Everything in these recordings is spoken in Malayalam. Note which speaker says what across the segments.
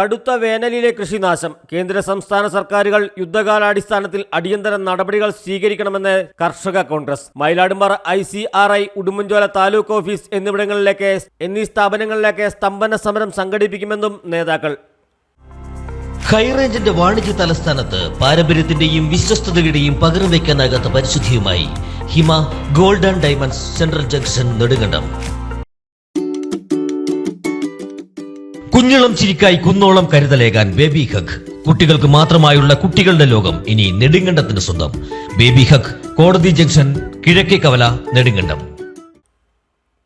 Speaker 1: കടുത്ത വേനലിലെ കൃഷിനാശം. കേന്ദ്ര സംസ്ഥാന സർക്കാരുകൾ യുദ്ധകാലാടിസ്ഥാനത്തിൽ അടിയന്തര നടപടികൾ സ്വീകരിക്കണമെന്ന് Karshaka Congress. Mayiladumpara I C R I Udumbanchola taluk office എന്നിവിടങ്ങളിലേക്ക് എന്നീ സ്ഥാപനങ്ങളിലേക്ക് സ്തംഭന സമരം സംഘടിപ്പിക്കുമെന്നും നേതാക്കൾ.
Speaker 2: ഹൈറേഞ്ചിന്റെ വാണിജ്യ തലസ്ഥാനത്ത് പാരമ്പര്യത്തിന്റെയും വിശ്വസ്തതയുടെയും പകർന്നു വയ്ക്കാനാകാത്ത പരിശുദ്ധിയുമായി Hima gold and diamonds central junction Nedumkandam. കുഞ്ഞിളം ചിരിക്കായി കുന്നോളം കരുതലേകാൻ ബേബി ഹഗ്. കുട്ടികൾക്ക് മാത്രമായുള്ള കുട്ടികളുടെ ലോകം ഇനി നെടുങ്കണ്ടത്തിന് സ്വന്തം. ബേബി ഹഗ് കോടതി ജംഗ്ഷൻ കിഴക്കേ കവല നെടുങ്കണ്ടം.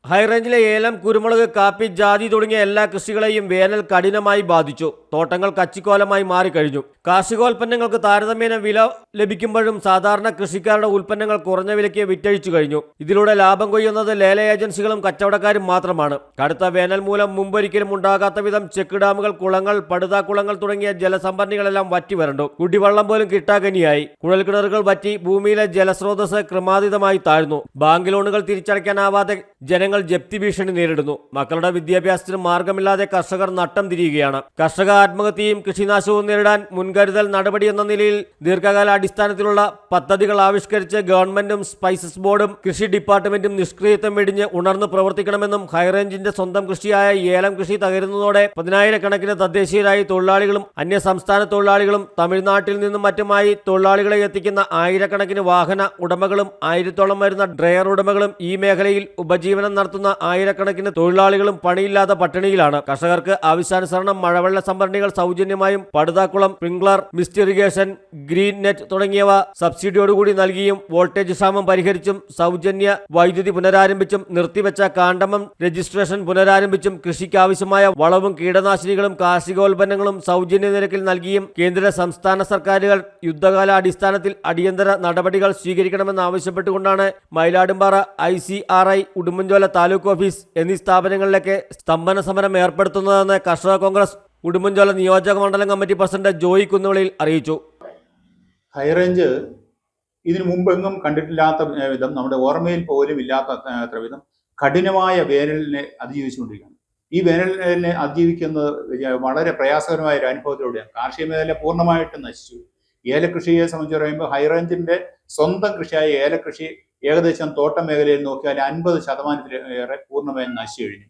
Speaker 1: ഹൈറേഞ്ചിലെ ഏലം കുരുമുളക് കാപ്പി ജാതി തുടങ്ങിയ എല്ലാ കൃഷികളെയും വേനൽ കഠിനമായി ബാധിച്ചു. തോട്ടങ്ങൾ കച്ചിക്കോലമായി മാറിക്കഴിഞ്ഞു. കാർഷികോൽപ്പന്നങ്ങൾക്ക് താരതമ്യേന വില ലഭിക്കുമ്പോഴും സാധാരണ കൃഷിക്കാരുടെ ഉൽപ്പന്നങ്ങൾ കുറഞ്ഞ വിലയ്ക്ക് വിറ്റഴിച്ചു കഴിഞ്ഞു. ഇതിലൂടെ ലാഭം കൊയ്യുന്നത് ലേല ഏജൻസികളും കച്ചവടക്കാരും മാത്രമാണ്. കടുത്ത വേനൽ മൂലം മുമ്പൊരിക്കലും ഉണ്ടാകാത്ത വിധം ചെക്ക് ഡാമുകൾ കുളങ്ങൾ പടുതാക്കുളങ്ങൾ തുടങ്ങിയ ജലസംഭരണികളെല്ലാം വറ്റി വരണ്ടു. കുടിവെള്ളം പോലും കിട്ടാകനിയായി. കുഴൽക്കിണറുകൾ വറ്റി ഭൂമിയിലെ ജലസ്രോതസ് ക്രമാതീതമായി താഴ്ന്നു. ബാങ്ക് ലോണുകൾ തിരിച്ചടയ്ക്കാനാവാതെ ജനങ്ങൾ ജപ്തി ഭീഷണി നേരിടുന്നു. മക്കളുടെ വിദ്യാഭ്യാസത്തിന് മാർഗമില്ലാതെ കർഷകർ നട്ടം തിരിയുകയാണ്. കർഷക ആത്മഹത്യയും കൃഷിനാശവും നേരിടാൻ മുൻകരുതൽ നടപടി എന്ന നിലയിൽ ദീർഘകാല അടിസ്ഥാനത്തിലുള്ള പദ്ധതികൾ ആവിഷ്കരിച്ച് ഗവൺമെന്റും സ്പൈസസ് ബോർഡും കൃഷി ഡിപ്പാർട്ട്മെന്റും നിഷ്ക്രിയത്വം വെടിഞ്ഞ് ഉണർന്ന് പ്രവർത്തിക്കണമെന്നും ഹൈറേഞ്ചിന്റെ സ്വന്തം കൃഷിയായ ഏലം കൃഷി തകരുന്നതോടെ പതിനായിരക്കണക്കിന് തദ്ദേശീയരായി തൊഴിലാളികളും അന്യ സംസ്ഥാന തൊഴിലാളികളും തമിഴ്നാട്ടിൽ നിന്നും മറ്റുമായി തൊഴിലാളികളെ എത്തിക്കുന്ന ആയിരക്കണക്കിന് വാഹന ഉടമകളും ആയിരത്തോളം വരുന്ന ഡ്രയർ ഉടമകളും ഈ മേഖലയിൽ ഉപജീവനം നടത്തുന്ന ആയിരക്കണക്കിന് തൊഴിലാളികളും പണിയില്ലാത്ത പട്ടിണിയിലാണ്. കർഷകർക്ക് ആവശ്യാനുസരണം മഴവെള്ള സംഭരണികൾ സൗജന്യമായും പടുതാക്കുളം sprinkler mist irrigation green net തുടങ്ങിയവ സബ്സിഡിയോടുകൂടി നൽകിയും വോൾട്ടേജ് ക്ഷാമം പരിഹരിച്ചും സൗജന്യ വൈദ്യുതി പുനരാരംഭിച്ചും നിർത്തിവെച്ച കാണ്ടമം രജിസ്ട്രേഷൻ പുനരാരംഭിച്ചും കൃഷിക്കാവശ്യമായ വളവും കീടനാശിനികളും കാർഷികോൽപ്പന്നങ്ങളും സൗജന്യ നിരക്കിൽ നൽകിയും കേന്ദ്ര സംസ്ഥാന സർക്കാരുകൾ യുദ്ധകാല അടിസ്ഥാനത്തിൽ അടിയന്തര നടപടികൾ സ്വീകരിക്കണമെന്നാവശ്യപ്പെട്ടുകൊണ്ടാണ് Mayiladumpara I C R I Udumbanchola taluk office എന്നീ സ്ഥാപനങ്ങളിലേക്ക് സ്തംഭന സമരം ഏർപ്പെടുത്തുന്നതെന്ന് കർഷക കോൺഗ്രസ് ഉടുമ്പൻചോല നിയോജക മണ്ഡലം കമ്മിറ്റി പ്രസിഡന്റ് ജോയി കുന്നുവിളിയിൽ അറിയിച്ചു.
Speaker 3: ഹൈറേഞ്ച് ഇതിനു മുമ്പെങ്ങും കണ്ടിട്ടില്ലാത്ത വിധം നമ്മുടെ ഓർമ്മയിൽ പോലും ഇല്ലാത്ത അത്ര വിധം കഠിനമായ വേനലിനെ അതിജീവിച്ചുകൊണ്ടിരിക്കുകയാണ്. ഈ വേനലിനെ അതിജീവിക്കുന്നത് വളരെ പ്രയാസകരമായ ഒരു അനുഭവത്തിലൂടെയാണ്. കാർഷിക മേഖല പൂർണമായിട്ടും നശിച്ചു. ഏലകൃഷിയെ സംബന്ധിച്ച് പറയുമ്പോൾ ഹൈറേഞ്ചിന്റെ സ്വന്തം കൃഷിയായ ഏലകൃഷി ഏകദേശം തോട്ടം മേഖലയിൽ നോക്കിയാൽ അൻപത് ശതമാനത്തിലേറെ പൂർണമായും നശിച്ചു കഴിഞ്ഞു.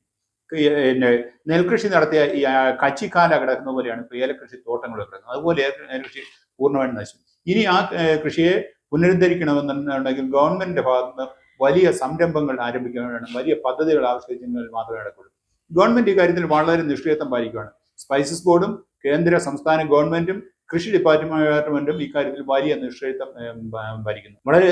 Speaker 3: പിന്നെ നെൽകൃഷി നടത്തിയ ഈ കച്ചിക്കാല കിടക്കുന്ന പോലെയാണ് ഇപ്പോൾ ഏലകൃഷി തോട്ടങ്ങൾ കിടക്കുന്നത്. അതുപോലെ നെൽകൃഷി പൂർണമായും നശിച്ചു. ഇനി ആ കൃഷിയെ പുനരുദ്ധരിക്കണമെന്നുണ്ടെങ്കിൽ ഗവൺമെന്റിന്റെ ഭാഗത്ത് വലിയ സംരംഭങ്ങൾ ആരംഭിക്കുകയാണ്. വലിയ പദ്ധതികൾ ആവിഷ്കരിച്ചെങ്കിൽ മാത്രമേ നടക്കുള്ളൂ. ഗവൺമെന്റ് ഈ കാര്യത്തിൽ വളരെ നിഷ്ക്രിയത്വം പാലിക്കുകയാണ്. സ്പൈസസ് ബോർഡും കേന്ദ്ര സംസ്ഥാന ഗവൺമെന്റും കൃഷി ഡിപ്പാർട്ട്മെന്റും ഇക്കാര്യത്തിൽ വലിയ നിഷ്ക്രിയത്വം ഭരിക്കുന്നു വളരെ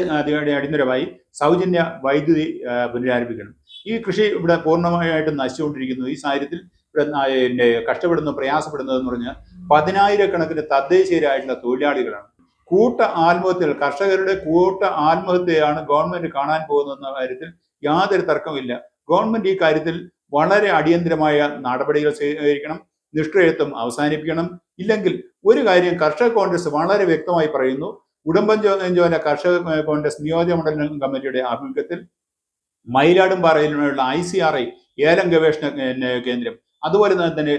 Speaker 3: അടിയന്തരമായി സൗജന്യ വൈദ്യുതി പുനരാരംഭിക്കണം. ഈ കൃഷി ഇവിടെ പൂർണമായിട്ടും നശിച്ചുകൊണ്ടിരിക്കുന്നു. ഈ സാഹചര്യത്തിൽ ഇവിടെ പിന്നെ കഷ്ടപ്പെടുന്നു പ്രയാസപ്പെടുന്നതെന്ന് പറഞ്ഞാൽ പതിനായിരക്കണക്കിന് തദ്ദേശീയരായിട്ടുള്ള തൊഴിലാളികളാണ്. കൂട്ട ആത്മഹത്യകൾ കർഷകരുടെ കൂട്ട ആത്മഹത്യയാണ് ഗവൺമെന്റ് കാണാൻ പോകുന്നതെന്ന കാര്യത്തിൽ യാതൊരു തർക്കമില്ല ഗവൺമെന്റ് ഈ കാര്യത്തിൽ വളരെ അടിയന്തരമായ നടപടികൾ സ്വീകരിക്കണം നിഷ്ക്രിയത്വം അവസാനിപ്പിക്കണം. ഇല്ലെങ്കിൽ ഒരു കാര്യം കർഷക കോൺഗ്രസ് വളരെ വ്യക്തമായി പറയുന്നു. ഉടമ്പഞ്ചോല കർഷക കോൺഗ്രസ് നിയോജക മണ്ഡലം കമ്മിറ്റിയുടെ ആഭിമുഖ്യത്തിൽ മയിലാടുംപാറയിലുള്ള ഐ സി ആർ ഐ ഏലം ഗവേഷണ കേന്ദ്രം അതുപോലെ തന്നെ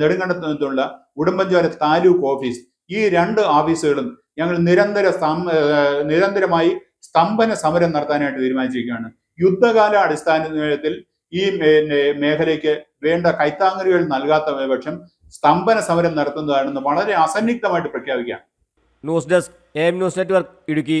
Speaker 3: നെടുങ്കണ്ടത്തുള്ള ഉടുമ്പൻചോല താലൂക്ക് ഓഫീസ് ഈ രണ്ട് ഓഫീസുകളും ഞങ്ങൾ നിരന്തര നിരന്തരമായി സ്തംഭന സമരം നടത്താനായിട്ട് തീരുമാനിച്ചിരിക്കുകയാണ്. യുദ്ധകാല അടിസ്ഥാനത്തിൽ ഈ മേഖലയ്ക്ക് വേണ്ട കൈത്താങ്ങലുകൾ നൽകാത്ത പക്ഷം സ്തംഭന സമരം നടത്തുന്നതാണെന്ന് വളരെ അസന്നിഗ്ധമായിട്ട് പ്രഖ്യാപിക്കാം
Speaker 1: news desk M news network Idukki.